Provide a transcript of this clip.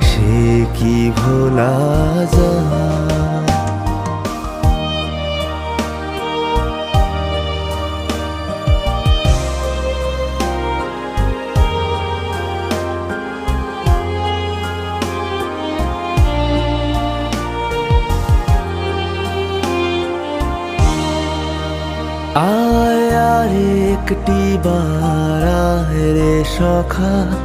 সে কি ভোলা যায়। আয় আর একটি বার রে সখা।